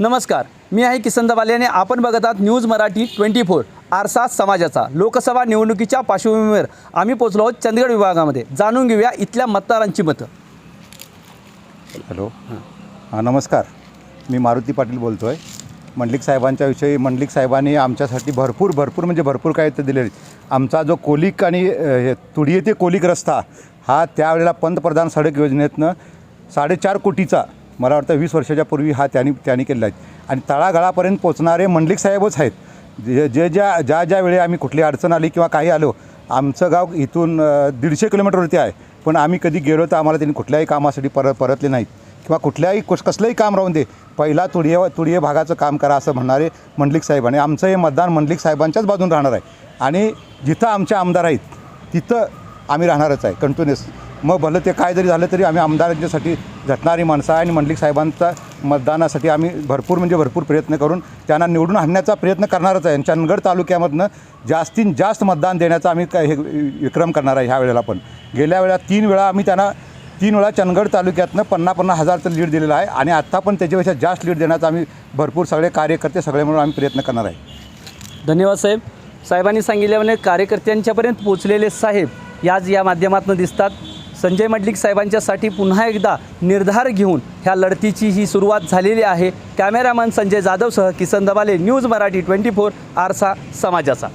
नमस्कार मी आहे किसन दबाले आणि आपण बघत आहात न्यूज मराठी ट्वेंटी फोर आरसा समाजाचा. लोकसभा निवडणुकीच्या पार्श्वभूमीवर आम्ही पोचलो आहोत चंदगड विभागामध्ये. जाणून घेऊया इथल्या मतदारांची मतं. हॅलो. हां नमस्कार. मी मारुती पाटील बोलतो आहे मंडलिक साहेबांच्या विषयी मंडलिक साहेबांनी आमच्यासाठी भरपूर भरपूर म्हणजे भरपूर काय ते दिले आमचा जो कोलिक आणि अ, येते तुडिये ते कोलिक रस्ता हा त्यावेळेला पंतप्रधान सडक योजनेतनं साडेचार कोटीचा मला वाटतं वीस वर्षाच्या पूर्वी हा त्यांनी त्यांनी केलेला आहे. आणि तळागाळापर्यंत पोचणारे मंडलिक साहेबच आहेत. जे जे ज्या ज्या ज्या वेळी आम्ही कुठली अडचण आली किंवा काही आलो आमचं गाव इथून दीडशे किलोमीटरवरती आहे. पण आम्ही कधी गेलो तर आम्हाला त्यांनी कुठल्याही कामासाठी परत परतले नाहीत. किंवा कुठल्याही कुस कसलंही काम राहून दे. पहिला तुडिये तुडिये भागाचं काम करा असं म्हणणारे मंडलिक साहेब आणि आमचं हे मतदान मंडलिक साहेबांच्याच बाजून राहणार आहे. आणि जिथं आमचे आमदार आहेत तिथं आम्ही राहणारच आहे कंटिन्युअस मग भलं ते काय जरी झालं तरी आम्ही आमदारांच्यासाठी झटणारी माणसं आहे आणि मंडलिक साहेबांचा मतदानासाठी आम्ही भरपूर म्हणजे भरपूर प्रयत्न करून त्यांना निवडून आणण्याचा प्रयत्न करणारच आहे. आणि चंदगड तालुक्यामधनं जास्तीत जास्त मतदान देण्याचा आम्ही काय हे विक्रम करणार आहे ह्या वेळेला पण. गेल्या वेळा तीन वेळा आम्ही त्यांना तीन वेळा चंदगड तालुक्यातनं पन्ना पन्नास हजारचं लीड दिलेलं आहे आणि आत्ता पण त्याच्यापेक्षा जास्त लीड देण्याचा आम्ही भरपूर सगळे कार्यकर्ते सगळे म्हणून आम्ही प्रयत्न करणार आहे. धन्यवाद साहेब. साहेबांनी सांगितल्यामुळे कार्यकर्त्यांच्यापर्यंत पोचलेले साहेब. याच या माध्यमातून दिसतात. संजय मडलिक साहेबांच्यासाठी पुन्हा एकदा निर्धार घेऊन ह्या लढतीची ही सुरुवात झालेली आहे. Cameraman Sanjay जाधवसह Kisan Dabale news Marathi twenty four आरसा समाजाचा.